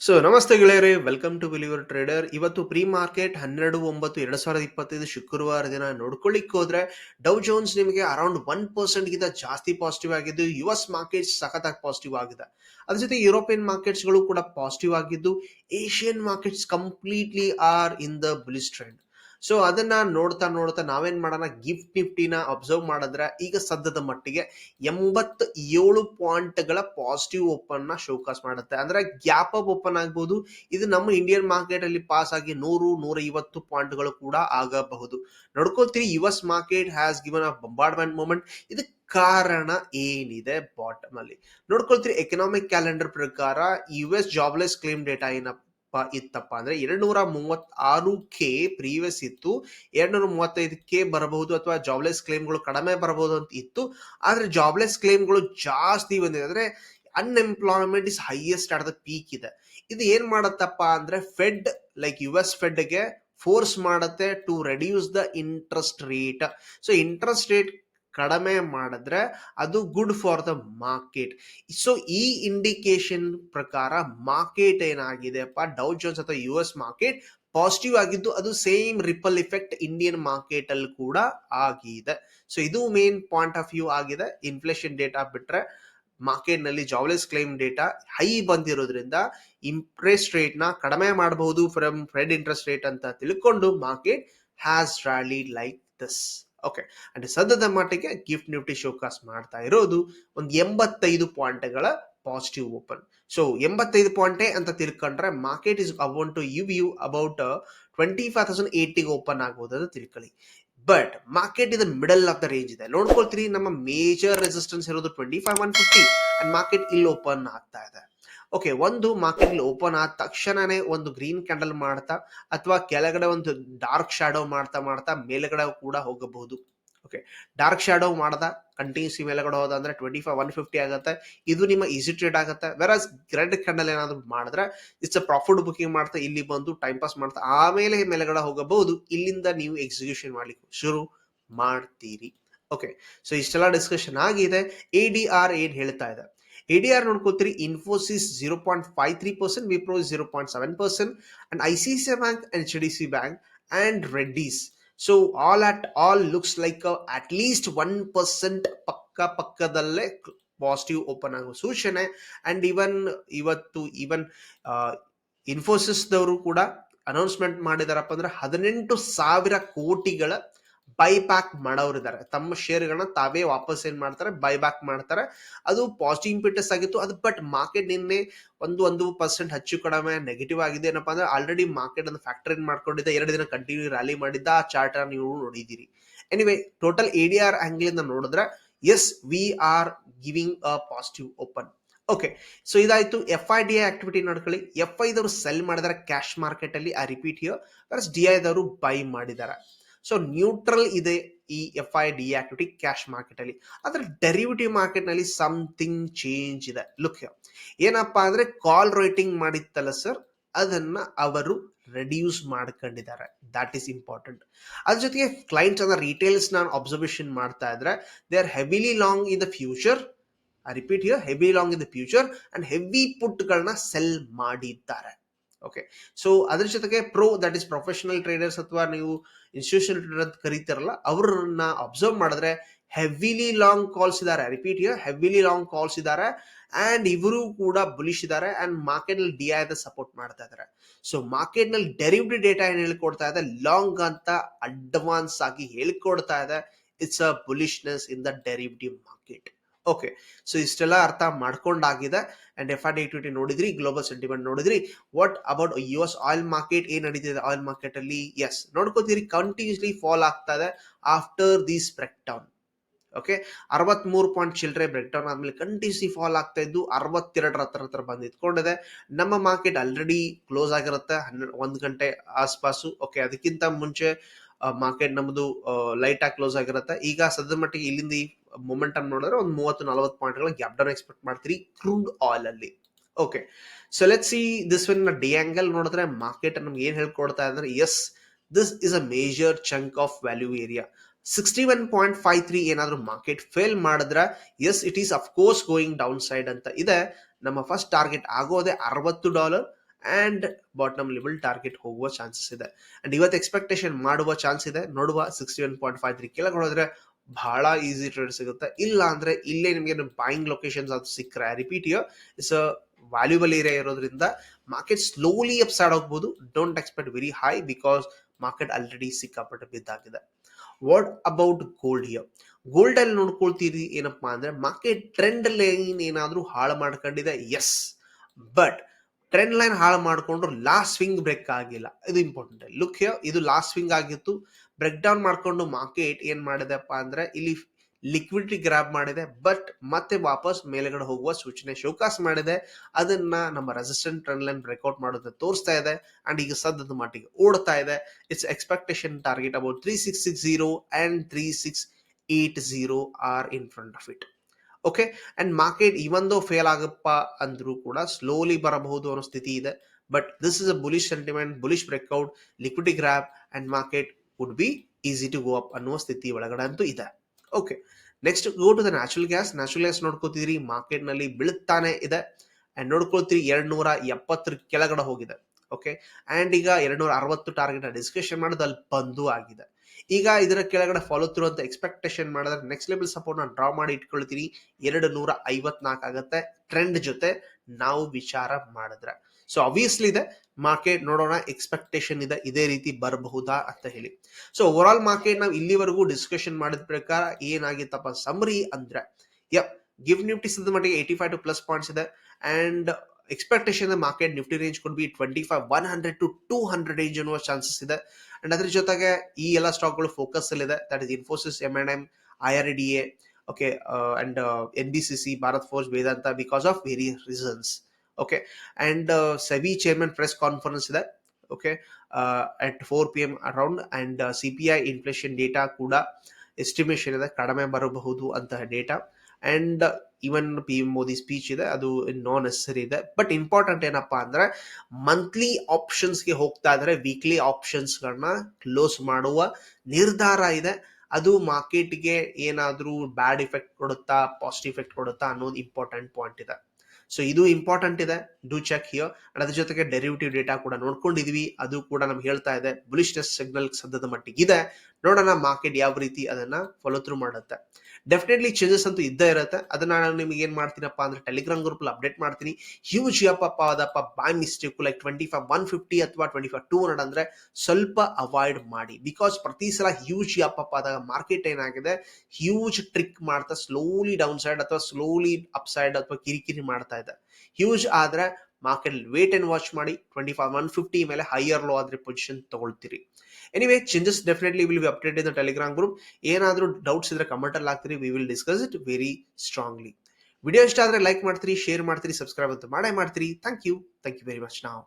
So ನಮಸ್ತೆ ಗೆಳೆಯರೇ welcome to believer trader ಇವತ್ತು ಪ್ರೀ ಮಾರ್ಕೆಟ್ ಹನ್ನೆರಡು, ಒಂಬತ್ತು, ಎರಡ್ ಸಾವಿರದ ಇಪ್ಪತ್ತೈದು ಶುಕ್ರವಾರ ದಿನ ನೋಡ್ಕೊಳ್ಳಿಕ್ ಹೋದ್ರೆ ಡೌ ಜೋನ್ಸ್ ನಿಮಗೆ ಅರೌಂಡ್ ಒನ್ ಪರ್ಸೆಂಟ್ ಗಿಂತ ಜಾಸ್ತಿ ಪಾಸಿಟಿವ್ ಆಗಿದ್ದು ಯು ಎಸ್ ಸಖತ್ ಸಖತ್ತಾಗಿ ಪಾಸಿಟಿವ್ ಆಗಿದೆ. ಅದ್ರ ಜೊತೆ ಯುರೋಪಿಯನ್ ಮಾರ್ಕೆಟ್ಸ್ಗಳು ಕೂಡ ಪಾಸಿಟಿವ್ ಆಗಿದ್ದು Asian markets completely are in the bullish trend so ಅದನ್ನ ನೋಡ್ತಾ ನೋಡ್ತಾ ನಾವೇನ್ ಮಾಡೋಣ? ಗಿಫ್ಟ್ ನಿಫ್ಟಿನ ಅಬ್ಸರ್ವ್ ಮಾಡಿದ್ರೆ ಈಗ ಸದ್ಯದ ಮಟ್ಟಿಗೆ ಎಂಬತ್ ಏಳು ಪಾಯಿಂಟ್ಗಳ ಪಾಸಿಟಿವ್ ಓಪನ್ನ ಶೋಕಾಸ್ ಮಾಡುತ್ತೆ. ಅಂದ್ರೆ ಗ್ಯಾಪ್ ಅಪ್ ಓಪನ್ ಆಗ್ಬಹುದು ಇದು ನಮ್ಮ ಇಂಡಿಯನ್ ಮಾರ್ಕೆಟ್ ಅಲ್ಲಿ ಪಾಸ್ ಆಗಿ ನೂರು ನೂರ ಐವತ್ತು ಪಾಯಿಂಟ್ಗಳು ಕೂಡ ಆಗಬಹುದು. ನೋಡ್ಕೋತೀವಿ U S market has given a bombardment movement ಇದು ಕಾರಣ ಏನಿದೆ ಬಾಟಮ್ ಅಲ್ಲಿ? ನೋಡ್ಕೊಳ್ತೀರಿ ಎಕನಾಮಿಕ್ ಕ್ಯಾಲೆಂಡರ್ ಪ್ರಕಾರ U S jobless claim data ಏನಪ್ಪ? ಇತ್ತಪ್ಪ ಅಂದ್ರೆ ಎರಡ್ನೂರ ಮೂವತ್ತಾರು ಕೆ ಪ್ರೀವಿಯಸ್ ಇತ್ತು. ಎರಡ್ನೂರ ಮೂವತ್ತೈದು ಕೆ ಬರಬಹುದು ಅಥವಾ ಜಾಬ್ಲೆಸ್ ಕ್ಲೇಮ್ಗಳು ಕಡಿಮೆ ಬರಬಹುದು ಅಂತ ಇತ್ತು. ಆದ್ರೆ ಜಾಬ್ಲೆಸ್ ಕ್ಲೇಮ್ಗಳು ಜಾಸ್ತಿ ಬಂದಿದೆ. ಅಂದ್ರೆ unemployment is highest at peak ಇದೆ. ಇದು ಏನ್ ಮಾಡತ್ತಪ್ಪ ಅಂದ್ರೆ ಫೆಡ್ ಲೈಕ್ ಯು ಎಸ್ ಫೆಡ್ಗೆ ಫೋರ್ಸ್ ಮಾಡುತ್ತೆ to reduce the interest rate so interest rate ಕಡಿಮೆ ಮಾಡಿದ್ರೆ ಅದು good for the market so ಈ ಇಂಡಿಕೇಶನ್ ಪ್ರಕಾರ ಮಾರ್ಕೆಟ್ ಏನಾಗಿದೆಪ್ಪ ಡೌ ಜೋನ್ಸ್ ಅಥವಾ ಯು ಎಸ್ ಮಾರ್ಕೆಟ್ ಪಾಸಿಟಿವ್ ಆಗಿದ್ದು, ಅದು same ripple effect Indian market ಅಲ್ಲಿ ಕೂಡ ಆಗಿದೆ. ಸೊ ಇದು ಮೇನ್ ಪಾಯಿಂಟ್ ಆಫ್ ವ್ಯೂ ಆಗಿದೆ. ಇನ್ಫ್ಲೇಷನ್ ಡೇಟಾ ಬಿಟ್ರೆ ಮಾರ್ಕೆಟ್ನಲ್ಲಿ ಜಾಬ್ಲೆಸ್ ಕ್ಲೈಮ್ ಡೇಟಾ ಹೈ ಬಂದಿರೋದ್ರಿಂದ ಇಂಟ್ರೆಸ್ಟ್ ರೇಟ್ನ ಕಡಿಮೆ ಮಾಡಬಹುದು ಫ್ರಮ್ ಫ್ರೆಡ್ ಇಂಟ್ರೆಸ್ಟ್ ರೇಟ್ ಅಂತ ತಿಳ್ಕೊಂಡು market has rally like this okay and ಸದ್ಯದ ಮಟ್ಟಿಗೆ ಗಿಫ್ಟ್ ನಿಫ್ಟಿ ಶೋಕಾಸ್ ಮಾಡ್ತಾ ಇರೋದು ಒಂದು ಎಂಬತ್ತೈದು ಪಾಯಿಂಟ್ಗಳ ಪಾಸಿಟಿವ್ ಓಪನ್ ಸೊ ಎಂಬತ್ತೈದು ಪಾಯಿಂಟೇ ಅಂತ ತಿಳ್ಕೊಂಡ್ರೆ market is about to you you about twenty five thousand ಏಯ್ಟಿಗೆ open ಆಗ್ಬೋದು ಅಂತ ತಿಳ್ಕೊಳ್ಳಿ. ಬಟ್ ಮಾರ್ಕೆಟ್ ಇದು ಮಿಡಲ್ ಆಫ್ ದ ರೇಂಜ್ ಇದೆ. ನೋಡ್ಕೊಳ್ತೀರಿ, ನಮ್ಮ ಮೇಜರ್ ರೆಸಿಸ್ಟೆನ್ಸ್ ಇರೋದು twenty five one fifty and market ಇಲ್ಲಿ ಓಪನ್ ಆಗ್ತಾ ಇದೆ. ಓಕೆ ಒಂದು ಇಲ್ಲಿ ಓಪನ್ ಆದ ತಕ್ಷಣನೇ ಒಂದು ಗ್ರೀನ್ ಕ್ಯಾಂಡಲ್ ಮಾಡ್ತಾ, ಅಥವಾ ಕೆಳಗಡೆ ಒಂದು ಡಾರ್ಕ್ ಶ್ಯಾಡೋ ಮಾಡ್ತಾ ಮಾಡ್ತಾ ಮೇಲ್ಗಡೆ ಕೂಡ ಹೋಗಬಹುದು. ಓಕೆ ಡಾರ್ಕ್ ಶ್ಯಾಡೋ ಮಾಡ್ದ ಕಂಟಿನ್ಯೂಸ್ ಮೇಲ್ಗಡೆ ಹೋದ ಅಂದ್ರೆ ಟ್ವೆಂಟಿ ಫೈವ್ ಒನ್ ಫಿಫ್ಟಿ ಆಗುತ್ತೆ. ಇದು ನಿಮ್ಮ ಈಸಿ ಟ್ರೇಡ್ ಆಗುತ್ತೆ. ವೆರಸ್ ರೆಡ್ ಕ್ಯಾಂಡಲ್ ಏನಾದ್ರು ಮಾಡಿದ್ರೆ ಇಟ್ಸ್ ಅ ಪ್ರಾಫಿಟ್ ಬುಕಿಂಗ್ ಮಾಡ್ತಾ, ಇಲ್ಲಿ ಬಂದು ಟೈಮ್ ಪಾಸ್ ಮಾಡ್ತಾ, ಆಮೇಲೆ ಮೇಲ್ಗಡೆ ಹೋಗಬಹುದು. ಇಲ್ಲಿಂದ ನೀವು ಎಕ್ಸಿಕ್ಯೂಷನ್ ಮಾಡ್ಲಿಕ್ಕೆ ಶುರು ಮಾಡ್ತೀರಿ. ಓಕೆ ಸೊ ಇಷ್ಟೆಲ್ಲ ಡಿಸ್ಕಷನ್ ಆಗಿದೆ. ಎ ಡಿ ಆರ್ ಏನ್ ಹೇಳ್ತಾ ಇದೆ? A D R ನೋಡ್ಕೋತೀರಿ Infosys zero point five three percent Wipro zero point seven percent and I C C bank and H D C bank and Reddy's so all at all looks like at least one percent ಪಕ್ಕ ಪಕ್ಕದಲ್ಲೇ positive open ಆಗೋ ಸೂಚನೆ. And ಇವನ್ ಇವತ್ತು ಇವನ್ ಇನ್ಫೋಸಿಸ್ದವರು ಕೂಡ announcement ಮಾಡಿದಾರಪ್ಪ ಅಂದ್ರೆ ಹದಿನೆಂಟು ಸಾವಿರ ಕೋಟಿಗಳ buyback ಮಾಡೋರಿದ್ದಾರೆ ತಮ್ಮ ಶೇರ್ಗಳನ್ನ ತಾವೇ ವಾಪಸ್ ಏನ್ ಮಾಡ್ತಾರೆ? ಬೈಬ್ಯಾಕ್ ಮಾಡ್ತಾರೆ. ಅದು ಪಾಸಿಟಿವ್ ಇಂಪಿಟಸ್ ಆಗಿತ್ತು. ಅದು ಬಟ್ ಮಾರ್ಕೆಟ್ ನಿನ್ನೆ ಒಂದು ಒಂದು ಪರ್ಸೆಂಟ್ ಹೆಚ್ಚು ಕಡಿಮೆ ನೆಗೆಟಿವ್ ಆಗಿದೆ. ಏನಪ್ಪಾ ಅಂದ್ರೆ ಆಲ್ರೆಡಿ ಮಾರ್ಕೆಟ್ ಅನ್ನು ಫ್ಯಾಕ್ಟರ್ ಇನ್ ಮಾಡ್ಕೊಂಡಿದ್ದ ಎರಡು ದಿನ ಕಂಟಿನ್ಯೂ ರ್ಯಾಲಿ ಮಾಡಿದ್ದ. ಆ ಚಾರ್ಟ್ ನೀವು ನೋಡಿದ್ದೀರಿ. Anyway total A D R angle ಇಂದ ನೋಡಿದ್ರೆ as we are giving a positive open okay so ಇದಾಯ್ತು. F I D I activity ನೋಡ್ಕೊಳ್ಳಿ. ಎಫ್ ಐದವರು ಸೆಲ್ ಮಾಡಿದಾರೆ ಕ್ಯಾಶ್ ಮಾರ್ಕೆಟ್ ಅಲ್ಲಿ. ಆ ರಿಪೀಟ್ ಹಿಯರ್ ಡಿ ಐದವರು ಬೈ ಮಾಡಿದ್ದಾರೆ ಸೊ ನ್ಯೂಟ್ರಲ್ ಇದೆ ಈ F I D activity cash market ಅಲ್ಲಿ. ಆದ್ರೆ ಡೆರಿವಿಟಿವ್ ಮಾರ್ಕೆಟ್ನಲ್ಲಿ ಸಮಥಿಂಗ್ ಚೇಂಜ್ ಇದೆ. ಲುಕ್ ಏನಪ್ಪಾ ಅಂದ್ರೆ ಕಾಲ್ ರೈಟಿಂಗ್ ಮಾಡಿತ್ತಲ್ಲ ಸರ್ ಅದನ್ನ ಅವರು ರೆಡ್ಯೂಸ್ ಮಾಡ್ಕೊಂಡಿದ್ದಾರೆ. ದಟ್ ಈಸ್ ಇಂಪಾರ್ಟೆಂಟ್ ಅದ್ರ ಜೊತೆಗೆ ಕ್ಲೈಂಟ್ಸ್ ಅಂದ್ರೆ ರಿಟೇಲ್ಸ್ ನಾನು ಅಬ್ಸರ್ವೇಷನ್ ಮಾಡ್ತಾ ಇದ್ರೆ they are heavily long in the future I repeat here heavy long in the future and heavy ಪುಟ್ಗಳನ್ನ sell ಮಾಡಿದ್ದಾರೆ. ಓಕೆ ಸೊ ಅದ್ರ ಜೊತೆಗೆ pro that is professional traders ಅಥವಾ ನೀವು ಇನ್ಸ್ಟಿಟ್ಯೂಷನಲ್ ಟ್ರೇಡರ್ ಅಂತ ಕರೀತಾರಲ್ಲ, ಅವ್ರನ್ನ ಅಬ್ಸರ್ವ್ ಮಾಡಿದ್ರೆ ಹೆವಿಲಿ ಲಾಂಗ್ ಕಾಲ್ಸ್ ಇದ್ದಾರೆ repeat you heavily long calls ಇದ್ದಾರೆ ಅಂಡ್ ಇವರು ಕೂಡ ಬುಲಿಶ್ ಇದ್ದಾರೆ ಅಂಡ್ ಮಾರ್ಕೆಟ್ನಲ್ಲಿ ಡಿ ದ ಸಪೋರ್ಟ್ ಮಾಡ್ತಾ ಇದ್ದಾರೆ ಸೊ ಮಾರ್ಕೆಟ್ನಲ್ಲಿ ಡೆರಿವಿಟಿ ಡೇಟಾ ಏನ್ ಹೇಳ್ಕೊಡ್ತಾ ಇದೆ? ಲಾಂಗ್ ಅಂತ ಅಡ್ವಾನ್ಸ್ ಆಗಿ ಹೇಳ್ಕೊಡ್ತಾ ಇದೆ. It's a bullishness in the derivative market okay so ಇಷ್ಟೆಲ್ಲ ಅರ್ಥ ಮಾಡ್ಕೊಂಡಾಗಿದೆ. ಅಂಡ್ ಎಫ್ ಆರ್ ಟಿ ನೋಡಿದ್ರಿ ಗ್ಲೋಬಲ್ ಸೆಂಟಿಮೆಂಟ್ ನೋಡಿದ್ರಿ. What about U S oil market ಏನ್ ನಡೀತಿದೆ ಆಯಿಲ್ ಮಾರ್ಕೆಟ್ ಅಲ್ಲಿ? ಎಸ್ ನೋಡ್ಕೋತೀರಿ ಕಂಟಿನ್ಯೂಸ್ಲಿ ಫಾಲ್ ಆಗ್ತಾ ಇದೆ after this break down okay ಅರವತ್ಮೂರು ಪಾಯಿಂಟ್ ಚಿಲ್ಲರೆ ಬ್ರೇಕ್ ಡೌನ್ ಆದ್ಮೇಲೆ ಕಂಟಿನ್ಯೂಸ್ಲಿ ಫಾಲ್ ಆಗ್ತಾ ಇದ್ದು ಅರವತ್ತೆರಡರ ಹತ್ರ ಹತ್ರ ಬಂದು ಇಟ್ಕೊಂಡಿದೆ ನಮ್ಮ ಮಾರ್ಕೆಟ್ ಆಲ್ರೆಡಿ ಕ್ಲೋಸ್ ಆಗಿರುತ್ತೆ, ಹನ್ನೆರಡು, ಒಂದು ಗಂಟೆ ಆಸ್ಪಾಸು. ಓಕೆ ಅದಕ್ಕಿಂತ ಮುಂಚೆ ಮಾರ್ಕೆಟ್ ನಮ್ಮದು ಲೈಟ್ ಆಗಿ ಕ್ಲೋಸ್ ಆಗಿರುತ್ತೆ. ಈಗ ಸದ್ಯದ ಮಟ್ಟಿಗೆ ಇಲ್ಲಿಂದ ಈ ಮೊಮೆಂಟಮ್ ನೋಡಿದ್ರೆ ಒಂದು ಮೂವತ್ತು, ನಲವತ್ತು ಪಾಯಿಂಟ್ಗಳ ಗ್ಯಾಪ್ ಡೌನ್ ಎಕ್ಸ್ಪೆಕ್ಟ್ ಮಾಡ್ತೀರಿ ಕ್ರೂಡ್ ಆಯಿಲ್ ಅಲ್ಲಿ. Okay so let see this when the angle ನೋಡಿದ್ರೆ ಮಾರ್ಕೆಟ್ ನಮ್ಗೆ ಏನ್ ಹೇಳ್ಕೊಡ್ತಾ ಅಂದ್ರೆ yes this is a major chunk of value area sixty one point five three ಏನಾದ್ರು ಮಾರ್ಕೆಟ್ ಫೇಲ್ ಮಾಡಿದ್ರೆ yes it is of course going down side ಅಂತ. ಇದೆ, ನಮ್ಮ ಫಸ್ಟ್ ಟಾರ್ಗೆಟ್ ಆಗೋದೆ ಅರವತ್ತು dollar and bottom level target ಹೋಗುವ chances ಇದೆ. And ಇವತ್ತು ಎಕ್ಸ್ಪೆಕ್ಟೇಷನ್ ಮಾಡುವ ಚಾನ್ಸ್ ಇದೆ. ನೋಡುವ sixty one point five three ಕೆಳಗೆ ಹೋದ್ರೆ ಬಹಳ ಈಸಿ ಟ್ರೇಡ್ ಸಿಗುತ್ತೆ. ಇಲ್ಲ ಅಂದ್ರೆ ಇಲ್ಲೇ ನಿಮಗೆ ಬಾಯಿಂಗ್ ಲೊಕೇಶನ್ಸ್ ಅದು ಸಿಕ್ಕರೆ repeat you it's valuable area ಇರೋದ್ರಿಂದ ಮಾರ್ಕೆಟ್ ಸ್ಲೋಲಿ ಅಪ್ ಸೈಡ್ ಹೋಗ್ಬೋದು. Don't expect very high because market already ಸಿಕ್ಕಾಪಟ್ಟೆ ಬಿದ್ದಾಗಿದೆ what about gold here gold ಅಲ್ಲಿ ನೋಡ್ಕೊಳ್ತೀರಿ ಏನಪ್ಪಾ ಅಂದ್ರೆ ಮಾರ್ಕೆಟ್ ಟ್ರೆಂಡ್ ಲೈನ್ ಏನಾದರೂ ಹಾಳು ಮಾಡ್ಕೊಂಡಿದೆ? ಎಸ್ ಬಟ್ ಟ್ರೆಂಡ್ ಲೈನ್ ಹಾಳು ಮಾಡಿಕೊಂಡ್ರು ಲಾಸ್ಟ್ ಸ್ವಿಂಗ್ ಬ್ರೇಕ್ ಆಗಿಲ್ಲ. ಇದು ಇಂಪಾರ್ಟೆಂಟ್ ಲುಕ್ ಇದು ಲಾಸ್ಟ್ ಸ್ವಿಂಗ್ ಆಗಿತ್ತು. ಬ್ರೇಕ್ ಡೌನ್ ಮಾಡಿಕೊಂಡು ಮಾರ್ಕೆಟ್ ಏನ್ ಮಾಡಿದೆಪ್ಪ ಅಂದ್ರೆ ಇಲ್ಲಿ ಲಿಕ್ವಿಡಿಟಿ ಗ್ರಾಬ್ ಮಾಡಿದೆ ಬಟ್ ಮತ್ತೆ ವಾಪಸ್ ಮೇಲೆಗಡೆ ಹೋಗುವ ಸೂಚನೆ ಶೋಕಾಸ್ ಮಾಡಿದೆ. ಅದನ್ನ ನಮ್ಮ ರೆಸಿಸ್ಟೆಂಟ್ ಟ್ರೆಂಡ್ ಲೈನ್ ಬ್ರೇಕ್ಔಟ್ ಮಾಡೋದು ತೋರಿಸ್ತಾ ಇದೆ. ಅಂಡ್ ಈಗ ಸದ್ಯದ ಮಟ್ಟಿಗೆ ಓಡ್ತಾ ಇದೆ. It's expectation target about three six six zero and three six eight zero are in front of it okay and market ಇವೊಂದು fail ಆಗಪ್ಪ ಅಂದ್ರೂ ಕೂಡ ಸ್ಲೋಲಿ ಬರಬಹುದು ಅನ್ನೋ ಸ್ಥಿತಿ ಇದೆ. But this is a bullish sentiment bullish breakout liquidity grab and market would be easy to go up ಅನ್ನುವ ಸ್ಥಿತಿ ಒಳಗಡೆ ಅಂತೂ ಇದೆ. Okay next go to the natural gas natural gas ನೋಡ್ಕೋತಿದ್ರಿ ಮಾರ್ಕೆಟ್ನಲ್ಲಿ ಬೀಳುತ್ತಾನೆ ಇದೆ. ಅಂಡ್ ನೋಡ್ಕೊಳ್ತೀರಿ ಎರಡ್ ನೂರ ಎಪ್ಪತ್ತರ ಕೆಳಗಡೆ ಹೋಗಿದೆ. ಓಕೆ ಅಂಡ್ ಈಗ ಎರಡ್ ನೂರ ಅರವತ್ತು ಟಾರ್ಗೆಟ್ ಡಿಸ್ಕಷನ್ ಮಾಡೋದು ಅಲ್ಲಿ ಬಂದು ಆಗಿದೆ. ಈಗ ಇದರ ಕೆಳಗಡೆ ಫಾಲೋ ಥ್ರೂ ಅಂತ ಎಕ್ಸ್ಪೆಕ್ಟೇಷನ್ ಮಾಡಿದ್ರೆ ನೆಕ್ಸ್ಟ್ ಲೆವೆಲ್ ಸಪೋರ್ಟ್ನ ಡ್ರಾ ಮಾಡಿ ಇಟ್ಕೊಳ್ತೀನಿ. ಎರಡು ನೂರ ಐವತ್ನಾಲ್ಕು ಆಗುತ್ತೆ ಟ್ರೆಂಡ್ ಜೊತೆ ನಾವು ವಿಚಾರ ಮಾಡಿದ್ರೆ. ಸೊ ಅಬ್ವಿಯಸ್ಲಿ ಇದೆ. ಮಾರ್ಕೆಟ್ ನೋಡೋಣ ಎಕ್ಸ್ಪೆಕ್ಟೇಷನ್ ಇದೆ, ಇದೇ ರೀತಿ ಬರಬಹುದಾ ಅಂತ ಹೇಳಿ. ಸೊ ಓವರ್ ಆಲ್ ಮಾರ್ಕೆಟ್ ನಾವು ಇಲ್ಲಿವರೆಗೂ ಡಿಸ್ಕಷನ್ ಮಾಡಿದ ಪ್ರಕಾರ ಏನಾಗಿತ್ತಪ್ಪ ಸಮರಿ ಅಂದ್ರೆ ಯಪ್ ಗಿವ್ ನಿಫ್ಟಿ ಸದ ಮಟ್ಟಿಗೆ eighty five to plus points ಇದೆ. And expectation market Nifty range could be twenty five one hundred to two hundred range ಅನ್ನುವ ಚಾನ್ಸಸ್ ಇದೆ. ಅಂಡ್ ಅದ್ರ ಜೊತೆಗೆ ಈ ಎಲ್ಲ ಸ್ಟಾಕ್ಗಳು ಫೋಕಸ್ ಅಲ್ಲಿ ಇದೆ that is Infosys M and M I R D A okay and N B C C Bharat Forge Vedanta because of various reasons okay and SEBI chairman press conference ಇದೆ okay at four P M around and C P I inflation data ಕೂಡ estimation ಇದೆ. ಕಡಿಮೆ ಬರಬಹುದು ಅಂತಹ data and even P M Modi speech ಇದೆ, ಅದು ನಾನ್ ನೆಸರಿ ಇದೆ. But important ಏನಪ್ಪಾ ಅಂದ್ರೆ ಮಂತ್ಲಿ ಆಪ್ಷನ್ಸ್ಗೆ ಹೋಗ್ತಾ ಇದ್ರೆ ವೀಕ್ಲಿ ಆಪ್ಷನ್ಸ್ಗಳನ್ನ ಕ್ಲೋಸ್ ಮಾಡುವ ನಿರ್ಧಾರ ಇದೆ. ಅದು ಮಾರ್ಕೆಟ್ಗೆ ಏನಾದ್ರೂ ಬ್ಯಾಡ್ ಇಫೆಕ್ಟ್ ಕೊಡುತ್ತಾ ಪಾಸಿಟಿವ್ ಇಫೆಕ್ಟ್ ಕೊಡುತ್ತಾ ಅನ್ನೋದು ಇಂಪಾರ್ಟೆಂಟ್ ಪಾಯಿಂಟ್ ಇದೆ. ಸೊ ಇದು ಇಂಪಾರ್ಟೆಂಟ್ ಇದೆ. ಡೂ ಚೆಕ್ ಹಿಯರ್ ಅಂಡ್ ಅದ್ರ ಜೊತೆಗೆ ಡೆರಿವಿಟಿವ್ ಡೇಟಾ ಕೂಡ ನೋಡ್ಕೊಂಡಿದ್ವಿ. ಅದು ಕೂಡ ನಮ್ಗೆ ಹೇಳ್ತಾ ಇದೆ. ಬುಲಿಶ್ನೆಸ್ ಸಿಗ್ನಲ್ ಸದ್ಯದ ಮಟ್ಟಿಗೆ ಇದೆ ನೋಡೋಣ ಮಾರ್ಕೆಟ್ ಯಾವ ರೀತಿ ಅದನ್ನ ಫಾಲೋ ಥ್ರೂ ಮಾಡುತ್ತೆ. ಡೆಫಿನೆಟ್ಲಿ ಚೇಂಜಸ್ ಅಂತೂ ಇದ್ದೇ ಇರುತ್ತೆ. ಅದನ್ನ ನಾನು ನಿಮ್ಗೆ ಏನ್ ಮಾಡ್ತೀನಪ್ಪ ಅಂದ್ರೆ ಟೆಲಿಗ್ರಾಮ್ ಗ್ರೂಪ್ ಅಪ್ಡೇಟ್ ಮಾಡ್ತೀನಿ. ಹ್ಯೂಜ್ ಯಪ್ಪಪ್ಪ ಅದಪ್ಪ by mistake like twenty five one fifty ಅಥವಾ ಟ್ವೆಂಟಿ ಫೈವ್ ಟೂ ಹಂಡ್ರೆಡ್ ಅಂದ್ರೆ ಸ್ವಲ್ಪ ಅವಾಯ್ಡ್ ಮಾಡಿ. ಬಿಕಾಸ್ ಪ್ರತಿ ಸಲ ಹ್ಯೂಜ್ ಯಪ್ಪಪ್ಪ ಆದಾಗ ಮಾರ್ಕೆಟ್ ಏನಾಗಿದೆ? ಹ್ಯೂಜ್ ಟ್ರಿಕ್ ಮಾಡ್ತಾ ಸ್ಲೋಲಿ ಡೌನ್ ಸೈಡ್ ಅಥವಾ ಸ್ಲೋಲಿ ಅಪ್ ಸೈಡ್ ಅಥವಾ ಕಿರಿಕಿರಿ ಮಾಡ್ತಾ ಇದೆ. ಹ್ಯೂಜ್ ಆದ್ರೆ ಮಾರ್ಕೆಟ್ ವೇಟ್ ಅಂಡ್ ವಾಚ್ ಮಾಡಿ ಟ್ವೆಂಟಿ ಫೈವ್ ಒನ್ ಫಿಫ್ಟಿ ಮೇಲೆ ಹೈಯರ್ ಲೋ ಆದ್ರೆ position ತಗೊಳ್ತೀರಿ. Anyway changes definitely will be update in Telegram group ಏನಾದರೂ ಡೌಟ್ಸ್ ಇದ್ರೆ ಕಮೆಂಟ್ ಅಲ್ಲಿ ಹಾಕ್ತೀರಿ. We will discuss it very strongly video ಇಷ್ಟ ಆದರೆ ಲೈಕ್ ಮಾಡ್ತೀರಿ ಶೇರ್ ಮಾಡ್ತೀರಿ ಸಬ್ಸ್ಕ್ರೈಬ್ ಅಂತ ಮಾಡೇ ಮಾಡ್ತೀರಿ. Thank you thank you very much ನಾವು